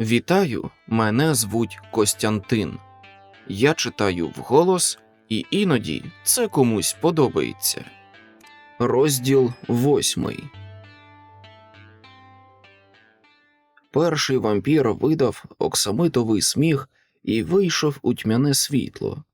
Вітаю, мене звуть Костянтин. Я читаю вголос, і іноді це комусь подобається. Розділ восьмий. Перший вампір видав оксамитовий сміх і вийшов у тьмяне світло.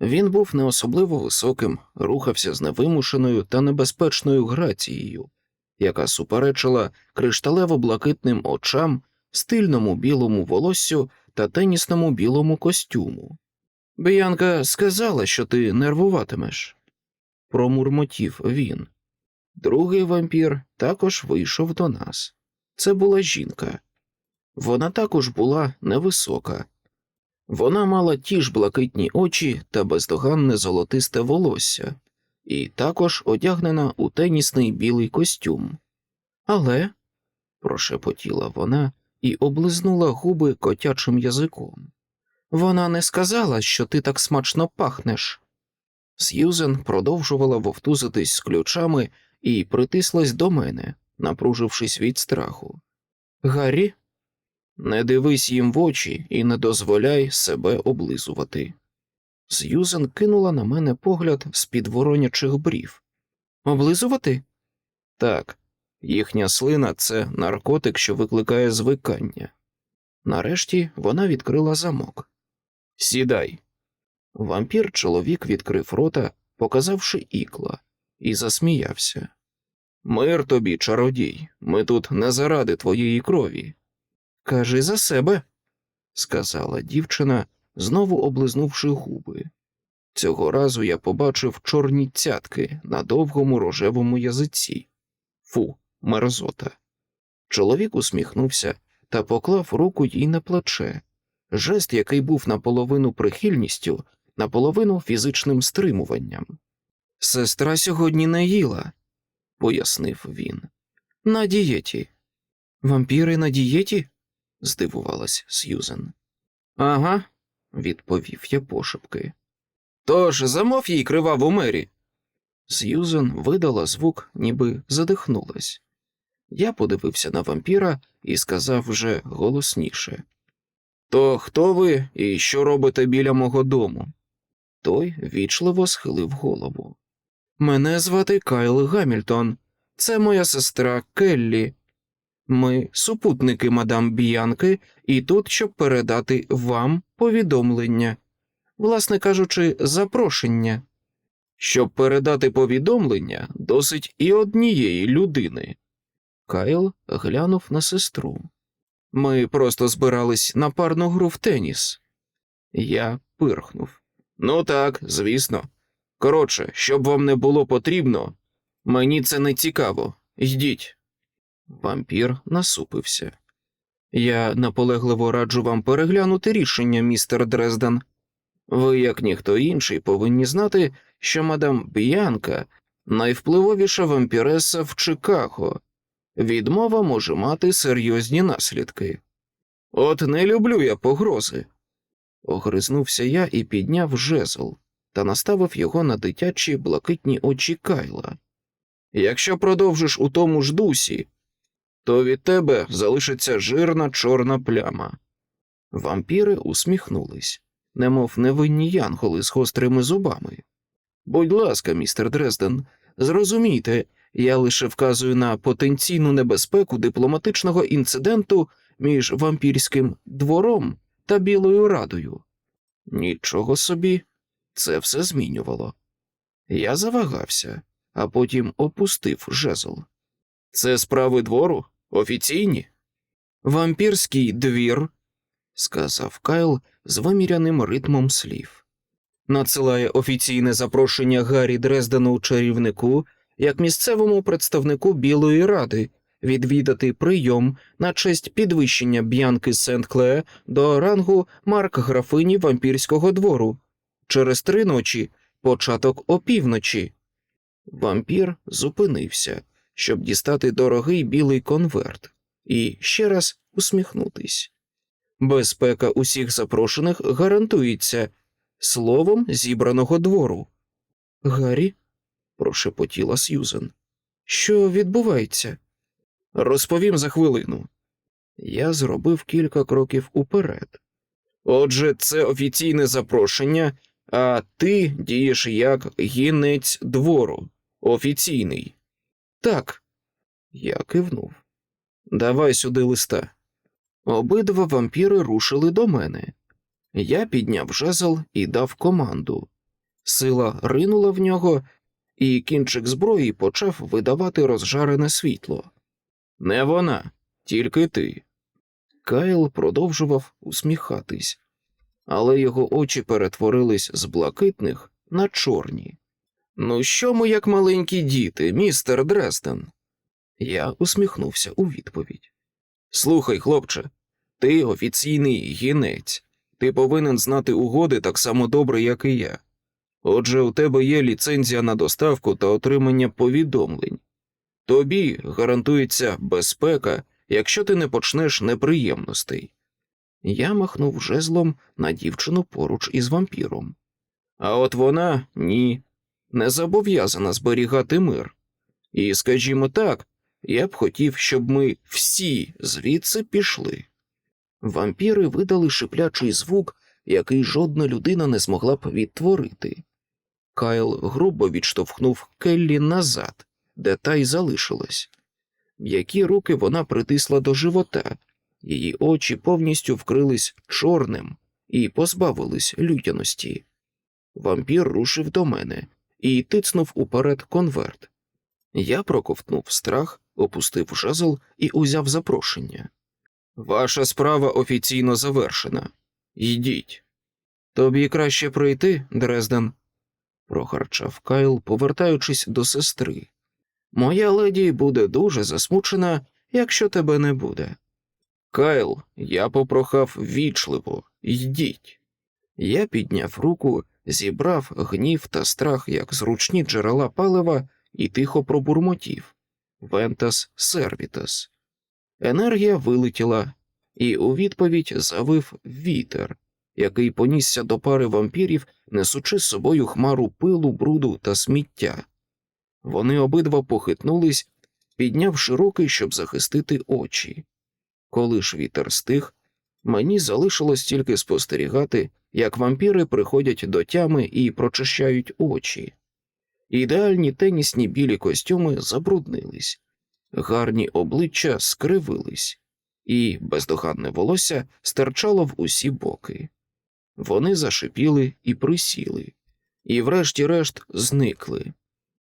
Він був не особливо високим, рухався з невимушеною та небезпечною грацією, яка суперечила кришталево-блакитним очам, стильному білому волоссю та тенісному білому костюму. Біянка сказала, що ти нервуватимеш, промурмотів він. Другий вампір також вийшов до нас. Це була жінка. Вона також була невисока. Вона мала ті ж блакитні очі та бездоганне золотисте волосся, і також одягнена у тенісний білий костюм. Але, прошепотіла вона і облизнула губи котячим язиком. Вона не сказала, що ти так смачно пахнеш. Сьюзен продовжувала вовтузитись з ключами і притислась до мене, напружившись від страху. Гаррі, не дивись їм в очі і не дозволяй себе облизувати. Сьюзен кинула на мене погляд з-під воронячих брів. Облизувати? Так, їхня слина це наркотик, що викликає звикання. Нарешті вона відкрила замок. Сідай. Вампір чоловік відкрив рота, показавши ікла, і засміявся. Мир тобі, чародій, ми тут не заради твоєї крові. Кажи за себе, сказала дівчина, знову облизнувши губи. Цього разу я побачив чорні цятки на довгому рожевому язиці. Фу, мерзота. Чоловік усміхнувся та поклав руку їй на плече, жест, який був наполовину прихильністю, наполовину фізичним стримуванням. Сестра сьогодні не їла, пояснив він. На дієті. Вампіри на дієті? здивувалась Сьюзен. Ага, відповів я пошепки. Тож замов їй криваву мері. Сьюзен видала звук, ніби задихнулась. Я подивився на вампіра і сказав вже голосніше. То хто ви і що робите біля мого дому? Той вічливо схилив голову. Мене звати Кайл Гамільтон. Це моя сестра Келлі. Ми супутники мадам Біянки, і тут, щоб передати вам повідомлення, власне кажучи, запрошення. Щоб передати повідомлення, досить і однієї людини. Кайл глянув на сестру. Ми просто збирались на парну гру в теніс. Я пирхнув. Ну так, звісно. Коротше, щоб вам не було потрібно, мені це не цікаво. Йдіть. Вампір насупився. Я наполегливо раджу вам переглянути рішення, містер Дрезден. Ви, як ніхто інший, повинні знати, що мадам Б'янка найвпливовіша вампіреса в Чикаго. Відмова може мати серйозні наслідки. От не люблю я погрози. Огризнувся я і підняв жезл та наставив його на дитячі блакитні очі Кайла. Якщо продовжиш у тому ж дусі, то від тебе залишиться жирна чорна пляма. Вампіри усміхнулись, немов невинні янголи з гострими зубами. Будь ласка, містер Дрезден, зрозумійте, я лише вказую на потенційну небезпеку дипломатичного інциденту між вампірським двором та Білою Радою. Нічого собі, це все змінювало. Я завагався, а потім опустив жезл. Це справи двору? Офіційні? Вампірський двір, сказав Кайл з виміряним ритмом слів. Надсилає офіційне запрошення Гаррі Дрездену чарівнику як місцевому представнику Білої Ради відвідати прийом на честь підвищення Б'янки Сент-Кле до рангу марк графині вампірського двору через три ночі, початок опівночі. Вампір зупинився, щоб дістати дорогий білий конверт, і ще раз усміхнутись. Безпека усіх запрошених гарантується словом зібраного двору. Гаррі, прошепотіла Сьюзен. Що відбувається? Розповім за хвилину. Я зробив кілька кроків уперед. Отже, це офіційне запрошення, а ти дієш як гінець двору. Офіційний. Так. Я кивнув. Давай сюди листа. Обидва вампіри рушили до мене. Я підняв жезл і дав команду. Сила ринула в нього, і кінчик зброї почав видавати розжарене світло. Не вона, тільки ти. Кайл продовжував усміхатись, але його очі перетворились з блакитних на чорні. Ну, що ми, як маленькі діти, містер Дрезден? Я усміхнувся у відповідь. Слухай, хлопче, ти офіційний гінець. Ти повинен знати угоди так само добре, як і я. Отже, у тебе є ліцензія на доставку та отримання повідомлень. Тобі гарантується безпека, якщо ти не почнеш неприємностей. Я махнув жезлом на дівчину поруч із вампіром. А от вона ні, не зобов'язана зберігати мир. І, скажімо так, я б хотів, щоб ми всі звідси пішли. Вампіри видали шиплячий звук, який жодна людина не змогла б відтворити. Кайл грубо відштовхнув Келлі назад, де та й залишилась. М'які руки вона притисла до живота, її очі повністю вкрились чорним і позбавились людяності. Вампір рушив до мене і тицнув уперед конверт. Я проковтнув страх, опустив жезл і узяв запрошення. Ваша справа офіційно завершена. Йдіть. Тобі краще пройти, Дрезден, прохарчав Кайл, повертаючись до сестри. Моя леді буде дуже засмучена, якщо тебе не буде. Кайл, я попрохав вічливо, йдіть. Я підняв руку, зібрав гнів та страх як зручні джерела палива і тихо пробурмотів Вентас сервітас. Енергія вилетіла, і у відповідь завив вітер, який понісся до пари вампірів, несучи з собою хмару пилу, бруду та сміття. Вони обидва похитнулись, піднявши руки, щоб захистити очі. Коли ж вітер стих, мені залишилось тільки спостерігати, як вампіри приходять до тями і прочищають очі. Ідеальні тенісні білі костюми забруднились, гарні обличчя скривились, і бездоганне волосся стирчало в усі боки. Вони зашипіли і присіли, і, врешті-решт, зникли.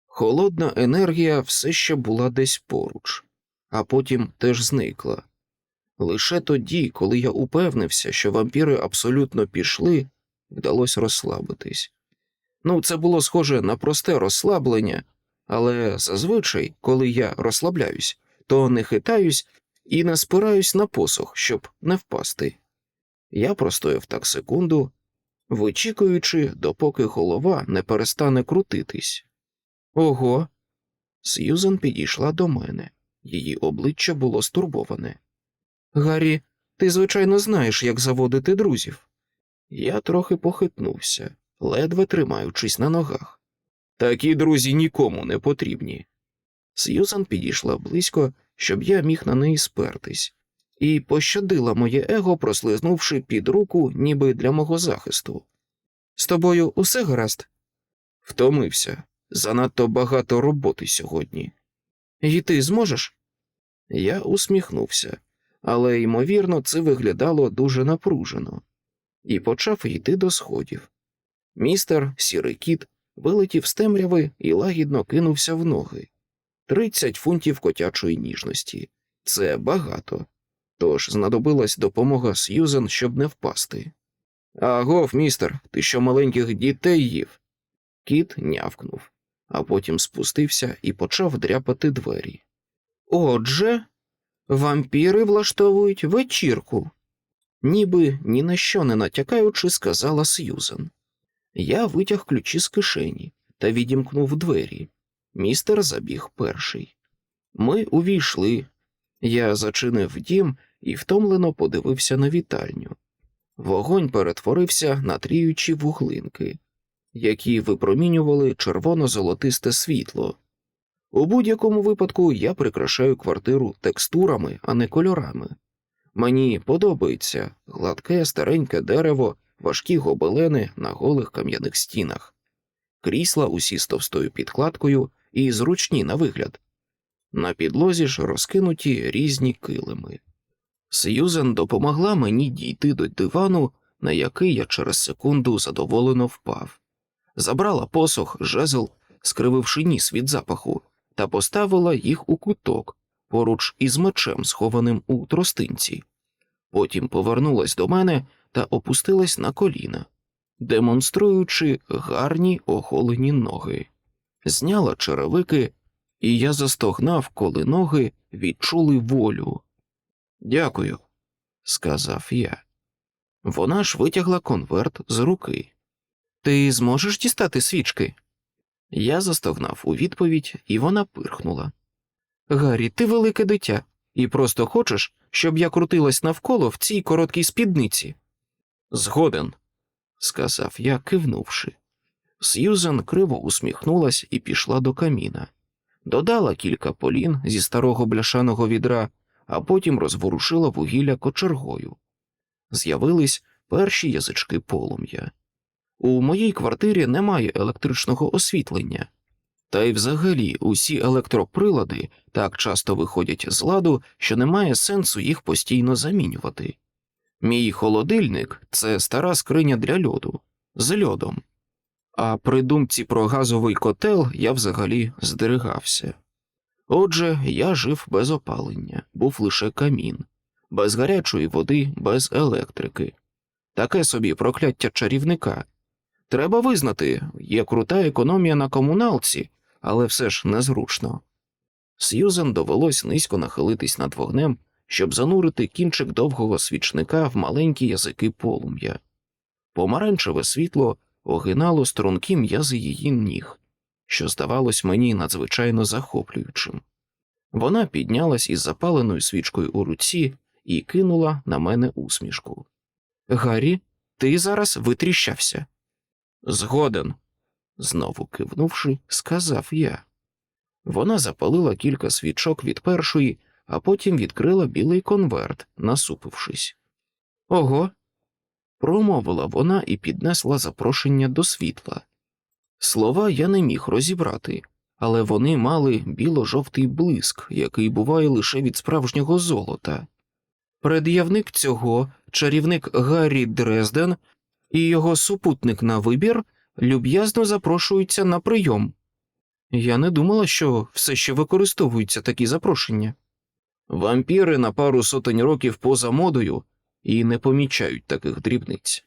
Холодна енергія все ще була десь поруч, а потім теж зникла. Лише тоді, коли я упевнився, що вампіри абсолютно пішли, вдалося розслабитись. Ну, це було схоже на просте розслаблення, але зазвичай, коли я розслабляюсь, то не хитаюсь і не спираюсь на посох, щоб не впасти. Я простояв так секунду, вичікуючи, допоки голова не перестане крутитись. Ого. Сьюзен підійшла до мене, її обличчя було стурбоване. Гаррі, ти, звичайно, знаєш, як заводити друзів. Я трохи похитнувся, ледве тримаючись на ногах. Такі друзі нікому не потрібні. Сьюзан підійшла близько, щоб я міг на неї спертись, і пощадила моє его, прослизнувши під руку, ніби для мого захисту. З тобою усе гаразд? Втомився. Занадто багато роботи сьогодні. І ти зможеш? Я усміхнувся, але, ймовірно, це виглядало дуже напружено, і почав йти до сходів. Містер сірий кіт вилетів з темряви і лагідно кинувся в ноги. Тридцять фунтів котячої ніжності це багато. Тож знадобилась допомога Сьюзен, щоб не впасти. Агов, містер, ти що маленьких дітей їв? Кіт нявкнув, а потім спустився і почав дряпати двері. Отже, вампіри влаштовують вечірку, ніби ні на що не натякаючи, сказала Сьюзен. Я витяг ключі з кишені та відімкнув двері. Містер забіг перший. Ми увійшли. Я зачинив дім і втомлено подивився на вітальню. Вогонь перетворився на тріючі вуглинки, які випромінювали червоно-золотисте світло. У будь-якому випадку я прикрашаю квартиру текстурами, а не кольорами. Мені подобається гладке стареньке дерево, важкі гобелени на голих кам'яних стінах, крісла усі з товстою підкладкою і зручні на вигляд. На підлозі ж розкинуті різні килими. Сьюзен допомогла мені дійти до дивану, на який я через секунду задоволено впав. Забрала посох, жезл, скрививши ніс від запаху, та поставила їх у куток поруч із мечем, схованим у тростинці. Потім повернулась до мене та опустилась на коліна, демонструючи гарні оголені ноги. Зняла черевики, і я застогнав, коли ноги відчули волю. Дякую, сказав я. Вона ж витягла конверт з руки. Ти зможеш дістати свічки? Я застогнав у відповідь, і вона пирхнула. Гаррі, ти велике дитя, і просто хочеш, щоб я крутилась навколо в цій короткій спідниці. Згоден, сказав я, кивнувши. Сьюзен криво усміхнулась і пішла до каміна, додала кілька полін зі старого бляшаного відра, а потім розворушила вугілля кочергою. З'явились перші язички полум'я. У моїй квартирі немає електричного освітлення, та й взагалі усі електроприлади так часто виходять з ладу, що немає сенсу їх постійно замінювати. Мій холодильник це стара скриня для льоду з льодом, а при думці про газовий котел я взагалі здеригався. Отже, я жив без опалення, був лише камін, без гарячої води, без електрики. Таке собі прокляття чарівника. Треба визнати, є крута економія на комуналці, але все ж незручно. Сьюзен довелось низько нахилитись над вогнем, щоб занурити кінчик довгого свічника в маленькі язики полум'я. Помаранчеве світло огинало стрункі м'язи її ніг, що здавалось мені надзвичайно захоплюючим. Вона піднялась із запаленою свічкою у руці і кинула на мене усмішку. Гаррі, ти зараз витріщався. Згоден, знову кивнувши, сказав я. Вона запалила кілька свічок від першої, а потім відкрила білий конверт, насупившись. Ого. промовила вона і піднесла запрошення до світла. Слова я не міг розібрати, але вони мали біло-жовтий блиск, який буває лише від справжнього золота. Пред'явник цього, чарівник Гаррі Дрезден і його супутник на вибір люб'язно запрошуються на прийом. Я не думала, що все ще використовуються такі запрошення. Вампіри на пару сотень років поза модою і не помічають таких дрібниць.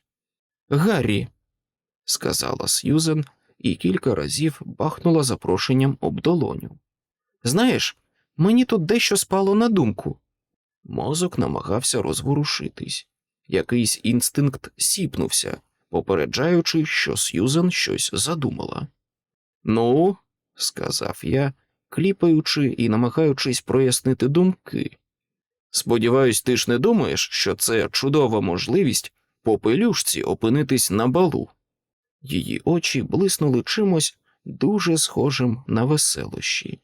Гаррі, сказала Сьюзен і кілька разів бахнула запрошенням об долоню. Знаєш, мені тут дещо спало на думку. Мозок намагався розворушитись. Якийсь інстинкт сіпнувся, попереджаючи, що Сьюзен щось задумала. Ну, сказав я, кліпаючи і намагаючись прояснити думки. Сподіваюсь, ти ж не думаєш, що це чудова можливість по пелюшці опинитись на балу. Її очі блиснули чимось дуже схожим на веселощі.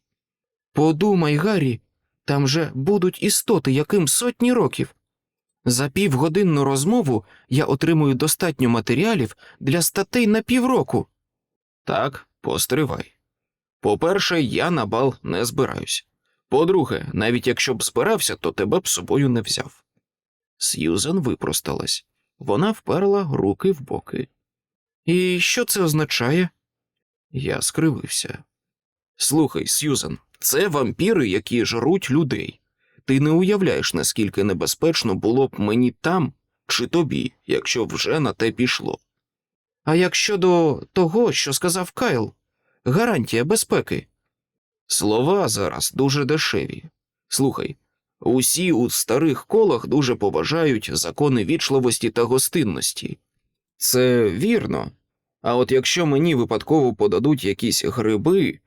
Подумай, Гаррі, там же будуть істоти, яким сотні років. За півгодинну розмову я отримую достатньо матеріалів для статей на півроку. Так, постривай. По-перше, я на бал не збираюсь. По-друге, навіть якщо б збирався, то тебе б собою не взяв. Сьюзен випросталась. Вона вперла руки в боки. І що це означає? Я скривився. Слухай, Сьюзен, це вампіри, які жруть людей. Ти не уявляєш, наскільки небезпечно було б мені там чи тобі, якщо вже на те пішло. А як щодо того, що сказав Кайл, гарантія безпеки. Слова зараз дуже дешеві. Слухай, усі у старих колах дуже поважають закони вічливості та гостинності. Це вірно. А от якщо мені випадково подадуть якісь гриби,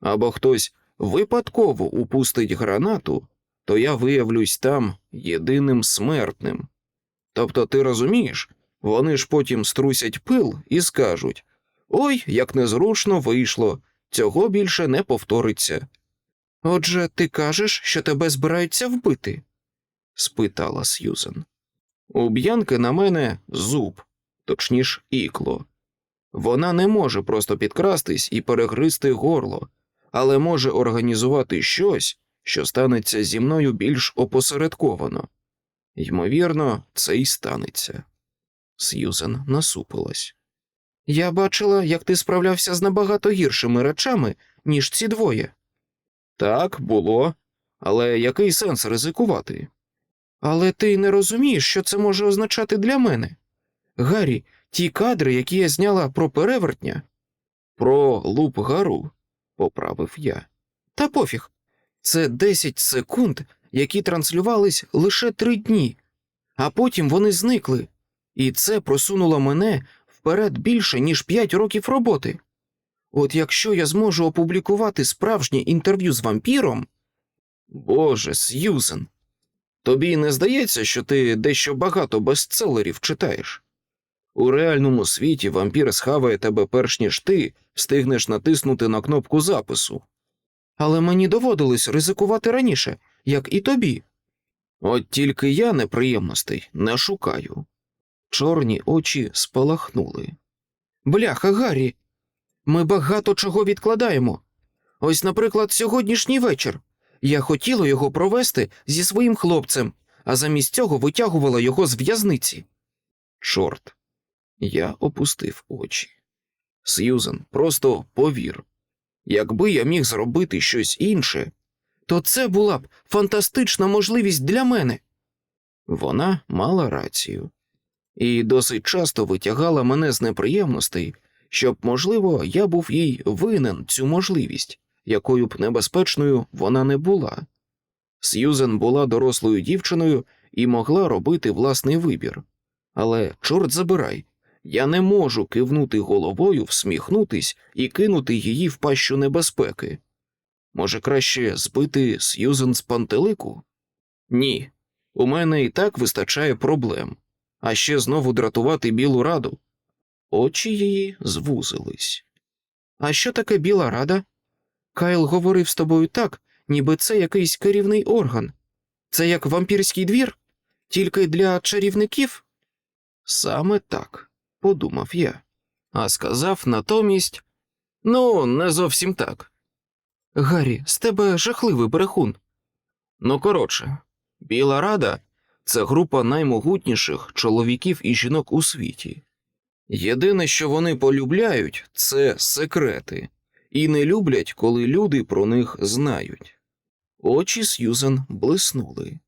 або хтось випадково упустить гранату, то я виявлюсь там єдиним смертним. Тобто, ти розумієш, вони ж потім струсять пил і скажуть Ой, як незручно вийшло, цього більше не повториться. Отже, ти кажеш, що тебе збираються вбити? спитала Сьюзен. У Б'янки на мене зуб, точніш, ікло. Вона не може просто підкрастись і перегризти горло, але може організувати щось, що станеться зі мною більш опосередковано. Ймовірно, це й станеться. Сьюзен насупилась. Я бачила, як ти справлявся з набагато гіршими речами, ніж ці двоє. Так, було, але який сенс ризикувати? Але ти не розумієш, що це може означати для мене. Гаррі, ті кадри, які я зняла про перевертня. Про луп гару, поправив я. Та пофіг. Це 10 секунд, які транслювались лише три дні, а потім вони зникли, і це просунуло мене вперед більше, ніж 5 років роботи. От якщо я зможу опублікувати справжнє інтерв'ю з вампіром. Боже, Сьюзен, тобі не здається, що ти дещо багато бестселерів читаєш? У реальному світі вампір схаває тебе перш ніж ти встигнеш натиснути на кнопку запису. Але мені доводилось ризикувати раніше, як і тобі. От тільки я неприємностей не шукаю. Чорні очі спалахнули. Бляха, Гаррі, ми багато чого відкладаємо. Ось, наприклад, сьогоднішній вечір. Я хотіла його провести зі своїм хлопцем, а замість цього витягувала його з в'язниці. Чорт. Я опустив очі. Сьюзен, просто повір. Якби я міг зробити щось інше, то це була б фантастична можливість для мене. Вона мала рацію і досить часто витягала мене з неприємностей, щоб, можливо, я був їй винен цю можливість, якою б небезпечною вона не була. Сьюзен була дорослою дівчиною і могла робити власний вибір. Але, чорт забирай, я не можу кивнути головою, всміхнутись і кинути її в пащу небезпеки. Може, краще збити Сьюзен з пантелику? Ні, у мене і так вистачає проблем, а ще знову дратувати білу раду. Очі її звузились. А що таке біла рада? Кайл говорив з тобою так, ніби це якийсь керівний орган. Це як вампірський двір, тільки для чарівників? Саме так, подумав я, а сказав натомість ну, не зовсім так. Гаррі, з тебе жахливий брехун. Ну, коротше, Біла Рада це група наймогутніших чоловіків і жінок у світі. Єдине, що вони полюбляють, це секрети, і не люблять, коли люди про них знають. Очі Сьюзен блиснули.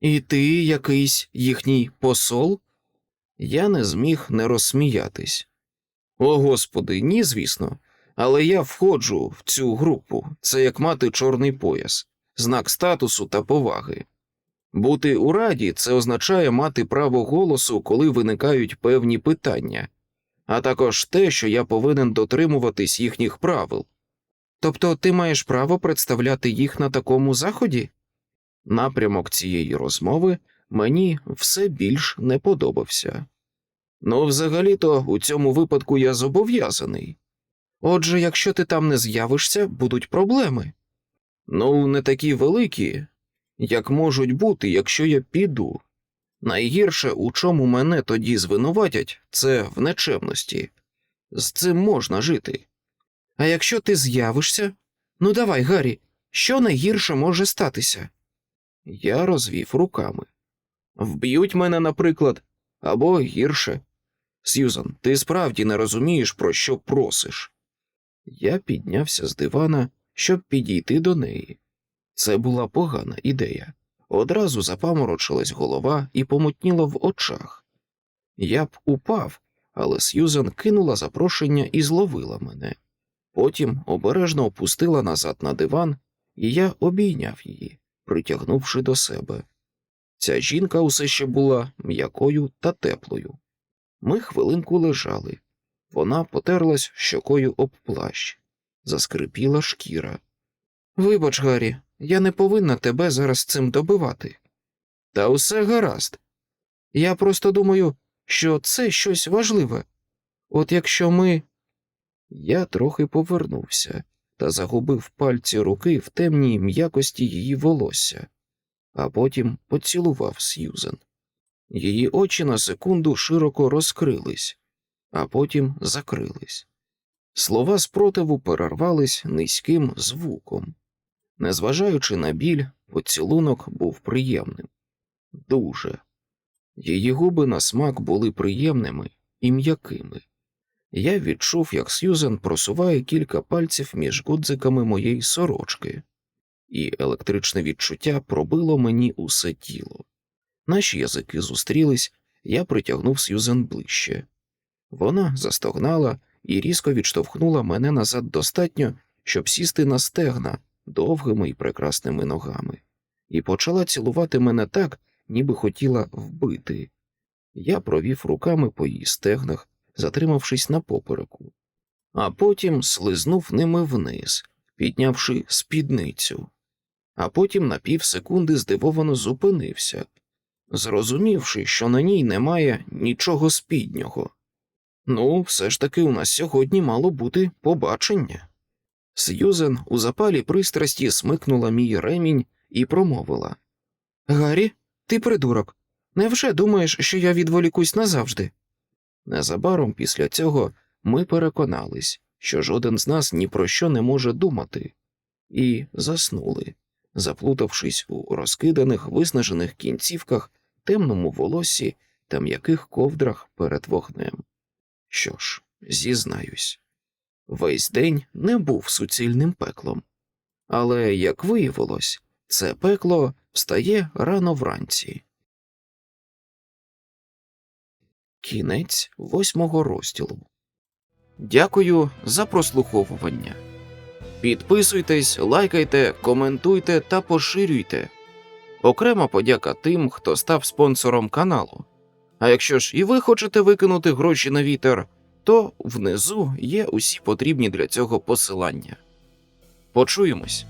І ти якийсь їхній посол? Я не зміг не розсміятись. О господи, ні, звісно, але я входжу в цю групу, це як мати чорний пояс, знак статусу та поваги. Бути у раді це означає мати право голосу, коли виникають певні питання, а також те, що я повинен дотримуватись їхніх правил. Тобто ти маєш право представляти їх на такому заході? Напрямок цієї розмови мені все більш не подобався. Ну, взагалі-то у цьому випадку я зобов'язаний. Отже, якщо ти там не з'явишся, будуть проблеми. Ну, не такі великі, як можуть бути, якщо я піду. Найгірше, у чому мене тоді звинуватять, це в нечемності. З цим можна жити. А якщо ти з'явишся, ну давай, Гаррі, що найгірше може статися? Я розвів руками. Вб'ють мене, наприклад, або гірше. Сьюзан, ти справді не розумієш, про що просиш. Я піднявся з дивана, щоб підійти до неї. Це була погана ідея. Одразу запаморочилась голова і помутніла в очах. Я б упав, але Сьюзан кинула запрошення і зловила мене. Потім обережно опустила назад на диван, і я обійняв її, притягнувши до себе. Ця жінка усе ще була м'якою та теплою. Ми хвилинку лежали. Вона потерлась щокою об плащ, заскрипіла шкіра. Вибач, Гаррі, я не повинна тебе зараз цим добивати. Та усе гаразд. Я просто думаю, що це щось важливе. От якщо ми. Я трохи повернувся та загубив пальці руки в темній м'якості її волосся. А потім поцілував Сьюзен. Її очі на секунду широко розкрились, а потім закрились. Слова спротиву перервались низьким звуком. Незважаючи на біль, поцілунок був приємним. Дуже. Її губи на смак були приємними і м'якими. Я відчув, як Сьюзен просуває кілька пальців між гудзиками моєї сорочки, і електричне відчуття пробило мені усе тіло. Наші язики зустрілись, я притягнув Сьюзен ближче. Вона застогнала і різко відштовхнула мене назад достатньо, щоб сісти на стегна довгими і прекрасними ногами, і почала цілувати мене так, ніби хотіла вбити. Я провів руками по її стегнах, затримавшись на попереку, а потім слизнув ними вниз, піднявши спідницю, а потім на півсекунди здивовано зупинився, зрозумівши, що на ній немає нічого спіднього. Ну, все ж таки у нас сьогодні мало бути побачення. Сьюзен у запалі пристрасті смикнула мій ремінь і промовила Гаррі, ти придурок. Невже думаєш, що я відволікусь назавжди? Незабаром після цього ми переконались, що жоден з нас ні про що не може думати, і заснули, заплутавшись у розкиданих виснажених кінцівках, темному волоссі та м'яких ковдрах перед вогнем. Що ж, зізнаюсь, весь день не був суцільним пеклом, але, як виявилось, це пекло встає рано вранці. Кінець восьмого розділу. Дякую за прослуховування. Підписуйтесь, лайкайте, коментуйте та поширюйте. Окрема подяка тим, хто став спонсором каналу. А якщо ж і ви хочете викинути гроші на вітер, то внизу є усі потрібні для цього посилання. Почуємось.